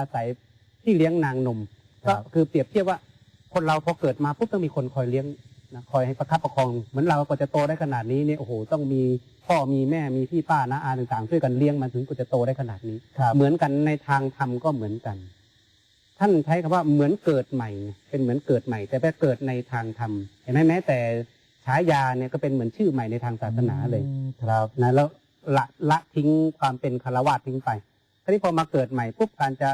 อาศัยที่เลี้ยงนางนมครัก็บคือเปรียบเทียบว่าคนเราพอเกิดมาปุ๊บต้องมีคนคอยเลี้ยงนะคอยให้ประคับประคองเหมือนเราก็จะโตได้ขนาดนี้เนี่ยโอ้โหต้องมีพ่อมีแม่มีพี่ป้านะอาต่างๆช่วยกันเลี้ยงมันถึงก็จะโตได้ขนาดนี้ครับเหมือนกันในทางธรรมก็เหมือนกัน ท่านใช้คำว่าเหมือนเกิดใหม่ เป็นเหมือนเกิดใหม่ แต่ไปเกิดในทางธรรมเห็นไหมแม้แต่ฉายาเนี่ยก็เป็นเหมือนชื่อใหม่ในทางศาสนาเลยอืมครับนะแล้วละละทิ้งความเป็นคารวะทิ้งไปทีนี้พอมาเกิดใหม่ปุ๊บการจะ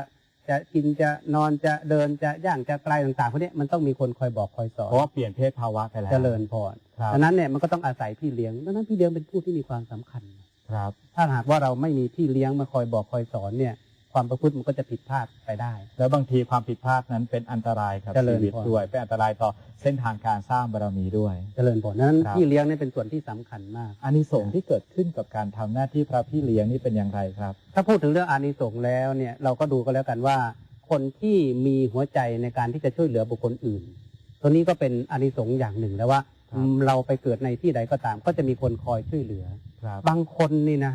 จะกินจะนอนจะเดินจะย่างจะไกลต่างๆพวกนี้มันต้องมีคนคอยบอกคอยสอนเพราะว่าเปลี่ยนเพศภาวะไปแล้วเจริญพรครับดังนั้นเนี่ยมันก็ต้องอาศัยพี่เลี้ยงดังนั้นพี่เลี้ยงเป็นผู้ที่มีความสำคัญครับ ถ้าหากว่าเราไม่มีพี่เลี้ยงมาคอยบอกคอยสอนเนี่ย ความประพฤติมันก็จะผิดพลาดไปได้ แล้วบางทีความผิดพลาดนั้นเป็นอันตรายกับเจริญชีวิตพร ด้วยเป็นอันตรายต่อเส้นทางการสร้างบารมีด้วย เจริญผลดังนั้นครับ พี่เลี้ยงเนี่ยเป็นส่วนที่สำคัญมาก อานิสงส์ที่เกิดขึ้นกับการทำหน้าที่พระพี่เลี้ยงนี่เป็นอย่างไรครับ ถ้าพูดถึงเรื่องอานิสงส์แล้วเนี่ยเราก็ดูก็แล้วกันว่า คนที่มีหัวใจในการที่จะช่วยเหลือบุคคลอื่น ตัวนี้ก็เป็นอานิสงส์อย่างหนึ่งแล้วว่าครับ เราไปเกิดในที่ใดก็ตาม ก็จะมีคนคอยช่วยเหลือ ครับ บางคนนี่นะ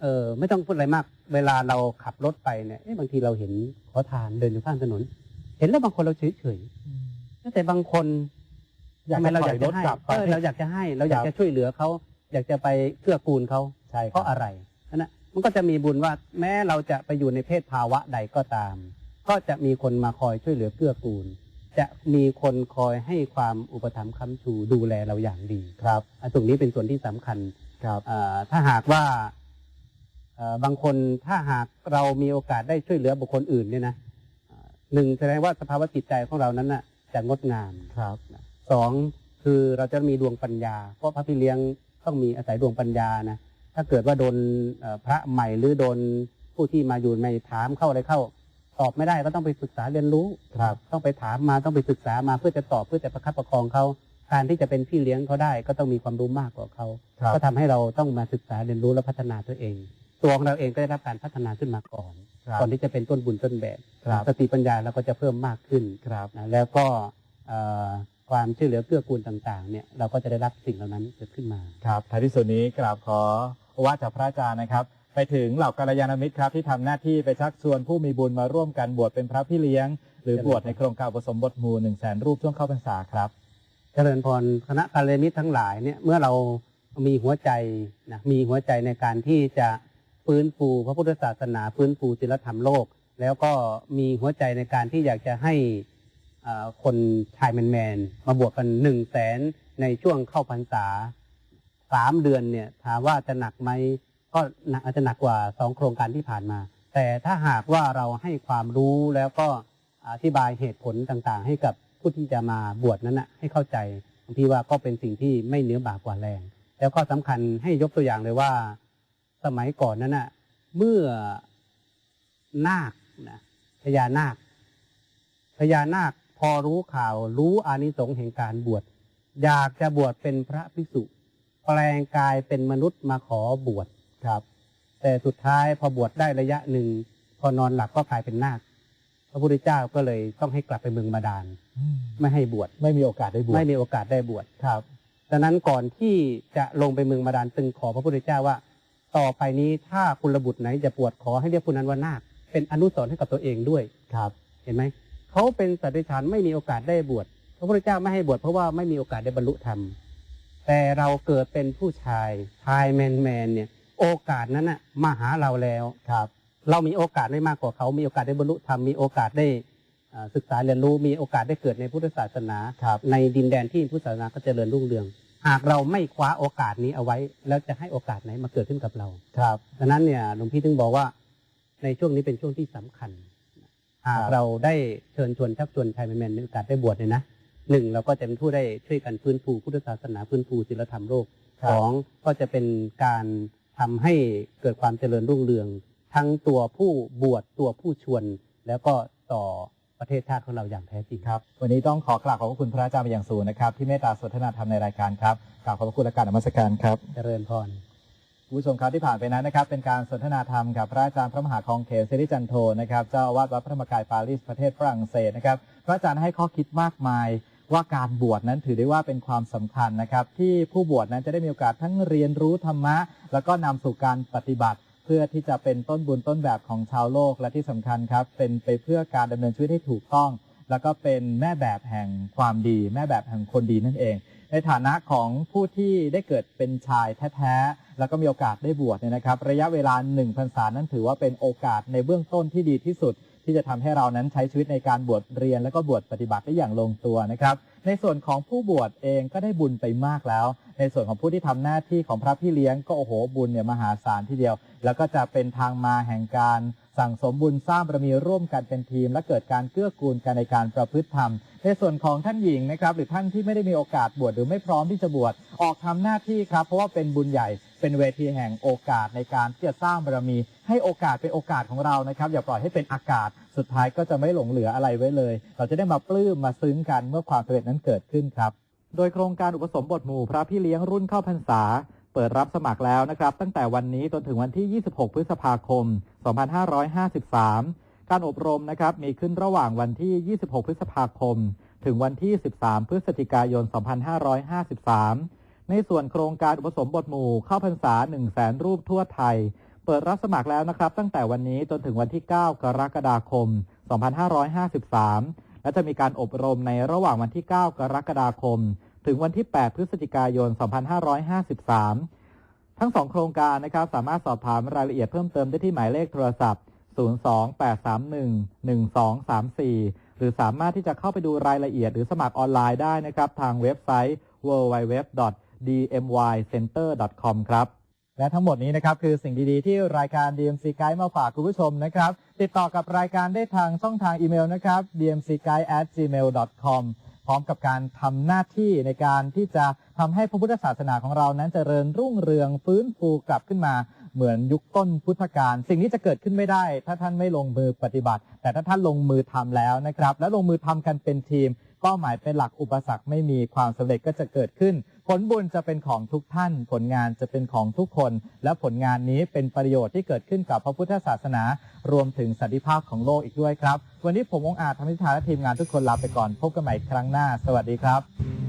เออไม่ต้องพูดอะไรมาก เวลาเราขับรถไปเนี่ยเอ๊ะบางทีเราเห็นขอทานเดินอยู่ข้างถนน เห็นแล้วบางคนเราเฉยเฉยๆแต่บางคนอยากทำไมจะเราถออยยากรจะถให้กลับไปเออเราอยากจะให้เราอยากครัจะบช่วยเหลือเขาอยากจะไปเกื้อกูลเขาใช่คเพรับราะอะไรนั่นนะมันก็จะมีบุญว่าแม้เราจะไปอยู่ในเพศภาวะใดก็ตาม ก็จะมีคนมาคอยช่วยเหลือเกื้อกูล จะมีคนคอยให้ความอุปถัมภ์ค้ำชูดูแลเราอย่างดีครับอะตรงนี้เป็นส่วนที่สำคัญครับอ่าถ้าหากว่าเอ่อ บางคนถ้าหากเรามีโอกาสได้ช่วยเหลือบุคคลอื่นเนี่ยนะอ่าหนึ่งแสดงว่าสภาวะจิตใจของเรานั้นน่ะจะงดงามครับสองคือเราจะมีดวงปัญญา เพราะพระพี่เลี้ยงต้องมีอาศัยดวงปัญญานะถ้าเกิดว่าโดนเอ่อพระใหม่หรือโดนผู้ที่มาอยู่ในถามเข้าอะไรเข้า ตอบไม่ได้ก็ต้องไปศึกษาเรียนรู้ครับ ต้องไปถามมาต้องไปศึกษามาเพื่อจะตอบเพื่อจะประคับประคองเขาการที่จะเป็นพี่เลี้ยงเขาได้ ก็ต้องมีความรู้มากกว่าเขาครับก็ทำให้เราต้องมาศึกษาเรียนรู้และพัฒนาตัวเอง ตัวของเราเองก็ได้รับการพัฒนาขึ้นมาก่อนครับก่อนที่จะเป็นต้นบุญต้นแบบครับสติปัญญาเราก็จะเพิ่มมากขึ้นครับนะแล้วก็เอ่อความช่วยเหลือเกื้อกูลต่างๆเนี่ยเราก็จะได้รับสิ่งเหล่านั้นเกิดขึ้นมาครับท้ายที่สุดนี้กราบขอโอวาทจากพระอาจารย์นะครับ ไปถึงเหล่ากัลยาณมิตรครับที่ทำหน้าที่ไปชักชวนผู้มีบุญมาร่วมกันบวชเป็นพระพี่เลี้ยง หรือบวชในโครงการอุปสมบทหมู่หนึ่งแสนรูปช่วงเข้าพรรษาครับ เจริญพรคณะกัลยาณมิตรทั้งหลายเนี่ยเมื่อเรามีหัวใจนะมีหัวใจในการที่จะ ฟื้นฟูพระพุทธศาสนาฟื้นฟูศีลธรรมโลก แล้วก็มีหัวใจในการที่อยากจะให้คนชายแมนๆมาบวกกันหนึ่งแสนในช่วงเข้าพรรษาสามเดือนเนี่ยถามว่าจะหนักไหมก็หนักอาจจะหนักกว่าสองโครงการที่ผ่านมา แต่ถ้าหากว่าเราให้ความรู้แล้วก็อธิบายเหตุผลต่างๆ ให้กับผู้ที่จะมาบวชนั้นนะให้เข้าใจบางทีว่าก็เป็นสิ่งที่ไม่เนื้อบากกว่าแรง แล้วก็สำคัญให้ยกตัวอย่างเลยว่า สมัยก่อนนั้นน่ะเมื่อนาคนะพญานาคพญานาคพอรู้ข่าวรู้อานิสงส์แห่งการบวชอยากจะบวชเป็นพระภิกษุ แปลงกายเป็นมนุษย์มาขอบวชครับ แต่สุดท้ายพอบวชได้ระยะหนึ่ง พอนอนหลับก็กลายเป็นนาค พระพุทธเจ้าก็เลยต้องให้กลับไปเมืองบาดาลไม่ให้บวชไม่มีโอกาสได้บวชไม่มีโอกาสได้บวชครับดังนั้นก่อนที่จะลงไปเมืองบาดาลจึงขอพระพุทธเจ้าว่า ต่อไปนี้ถ้าคุณระบุตรไหนจะบวชขอให้เรียกผู้นั้นว่านาคเป็นอนุสรณ์ให้กับตัวเองด้วยครับ เห็นไหมเขาเป็นสัตว์เดรัจฉานไม่มีโอกาสได้บวชพระพุทธเจ้าไม่ให้บวชเพราะว่าไม่มีโอกาสได้บรรลุธรรมแต่เราเกิดเป็นผู้ชายชายแมนแมนๆเนี่ย โอกาสนั้นน่ะมาหาเราแล้วครับ เรามีโอกาสได้มากกว่าเขามีโอกาสได้บรรลุธรรมมีโอกาสได้อ่าศึกษาเรียนรู้มีโอกาสได้เกิดในพุทธศาสนาครับในดินแดนที่พุทธศาสนาก็เจริญรุ่งเรือง หากเราไม่คว้าโอกาสนี้เอาไว้ แล้วจะให้โอกาสไหนมาเกิดขึ้นกับเราครับดังนั้นเนี่ยหลวงพี่ถึงบอกว่าในช่วงนี้เป็นช่วงที่สำคัญหากครับเราได้เชิญชวนชักชวนชายแมนๆมีโอกาสได้บวชเนี่ยนะหนึ่งเราก็จะเป็นผู้ได้ช่วยกันฟื้นฟูพุทธศาสนาฟื้นฟูศีลธรรมโลกครับ สองก็จะเป็นการทำให้เกิดความเจริญรุ่งเรือง ทั้งตัวผู้บวชตัวผู้ชวน แล้วก็ต่อ ประเทศชาติของเราอย่างแท้จริงครับ วันนี้ต้องขอกราบขอบพระคุณพระอาจารย์เป็นอย่างสูงนะครับ ที่เมตตาสนทนาธรรมในรายการครับกราบขอบพระคุณและการนมัสการครับเจริญพรคุณผู้ชมครับที่ผ่านไปนั้นนะครับเป็นการสนทนาธรรมกับพระอาจารย์พระมหาคองเขนสิริจันโทนะครับเจ้าอาวาสวัดพระธรรมกายปารีสประเทศฝรั่งเศสนะครับพระอาจารย์ให้ข้อคิดมากมายว่าการบวชนั้นถือได้ว่าเป็นความสำคัญนะครับ ที่ผู้บวชนั้นจะได้มีโอกาสทั้งเรียนรู้ธรรมะ แล้วก็นำสู่การปฏิบัติ เพื่อที่จะเป็นต้นบุญต้นแบบของชาวโลกและที่สำคัญครับ เป็นไปเพื่อการดำเนินชีวิตให้ถูกต้อง แล้วก็เป็นแม่แบบแห่งความดี แม่แบบแห่งคนดีนั่นเอง ในฐานะของผู้ที่ได้เกิดเป็นชายแท้ๆแล้วก็มีโอกาสได้บวชเนี่ยนะครับ ระยะเวลาหนึ่งพรรษานั้นถือว่าเป็นโอกาสในเบื้องต้นที่ดีที่สุด ที่จะทำให้เรานั้นใช้ชีวิตในการบวชเรียนแล้วก็บวชปฏิบัติได้อย่างลงตัวนะครับ ในส่วนของผู้บวชเองก็ได้บุญไปมากแล้ว ในส่วนของผู้ที่ทำหน้าที่ของพระพี่เลี้ยงก็โอ้โหบุญเนี่ยมหาศาลทีเดียว แล้วก็จะเป็นทางมาแห่งการสั่งสมบุญสร้างบารมีร่วมกันเป็นทีม และเกิดการเกื้อกูลกันในการประพฤติธรรม ในส่วนของท่านหญิงนะครับหรือท่านที่ไม่ได้มีโอกาสบวชหรือไม่พร้อมที่จะบวชออกทำหน้าที่ครับ เพราะว่าเป็นบุญใหญ่ เป็นเวทีแห่งโอกาสในการที่จะสร้างบารมี ให้โอกาสเป็นโอกาสของเรานะครับ อย่าปล่อยให้เป็นอากาศ สุดท้ายก็จะไม่หลงเหลืออะไรไว้เลย เราจะได้มาปลื้มมาซึ้งกันเมื่อความสำเร็จนั้นเกิดขึ้นครับ โดยโครงการอุปสมบทหมู่พระพี่เลี้ยงรุ่นเข้าพรรษาเปิดรับสมัครแล้วนะครับ ตั้งแต่วันนี้จนถึงวันที่ 26 พฤษภาคม 2553 การอบรมนะครับมีขึ้นระหว่างวันที่ 26 พฤษภาคม ถึงวันที่ 13 พฤศจิกายน 2553 ในส่วนโครงการอุปสมบทหมู่เข้าพรรษา1 0 0 0 0แสนรูปทั่วไทย เปิดรับสมัครแล้วนะครับ ตั้งแต่วันนี้จนถึงวันที่ 9 กรกฎาคม 2553 และจะมีการอบรมในระหว่างวันที่ 9 กรกฎาคม ถึงวันที่ 8 พฤศจิกายน 2553 ทั้งสองโครงการนะครับสามารถสอบถามรายละเอียดเพิ่มเติมได้ที่หมายเลขโทรศัพท์ 028311234 หรือสามารถที่จะเข้าไปดูรายละเอียดหรือสมัครออนไลน์ได้นะครับทางเว็บไซต์ www. dmycenter.com ครับและทั้งหมดนี้นะครับคือสิ่งดีๆ ที่รายการ DMC Guide มาฝากคุณผู้ชมนะครับ ติดต่อกับรายการได้ทางช่องทางอีเมลนะครับ dmcguide@gmail.com พร้อมกับการทำหน้าที่ในการที่จะทำให้พระพุทธศาสนาของเรานั้นเจริญรุ่งเรืองฟื้นฟูกลับขึ้นมา เหมือนยุคต้นพุทธกาลสิ่งนี้จะเกิดขึ้นไม่ได้ ถ้าท่านไม่ลงมือปฏิบัติ แต่ถ้าท่านลงมือทำแล้วนะครับ และลงมือทำกันเป็นทีม เป้าหมายเป็นหลักอุปสรรคไม่มีความสำเร็จก็จะเกิดขึ้น ผลบุญจะเป็นของทุกท่าน ผลงานจะเป็นของทุกคน และผลงานนี้เป็นประโยชน์ที่เกิดขึ้นกับพระพุทธศาสนา รวมถึงสันติภาพของโลกอีกด้วยครับ วันนี้ผมองอาจธรรมิธาและทีมงานทุกคนลาไปก่อนพบกันใหม่ครั้งหน้า สวัสดีครับ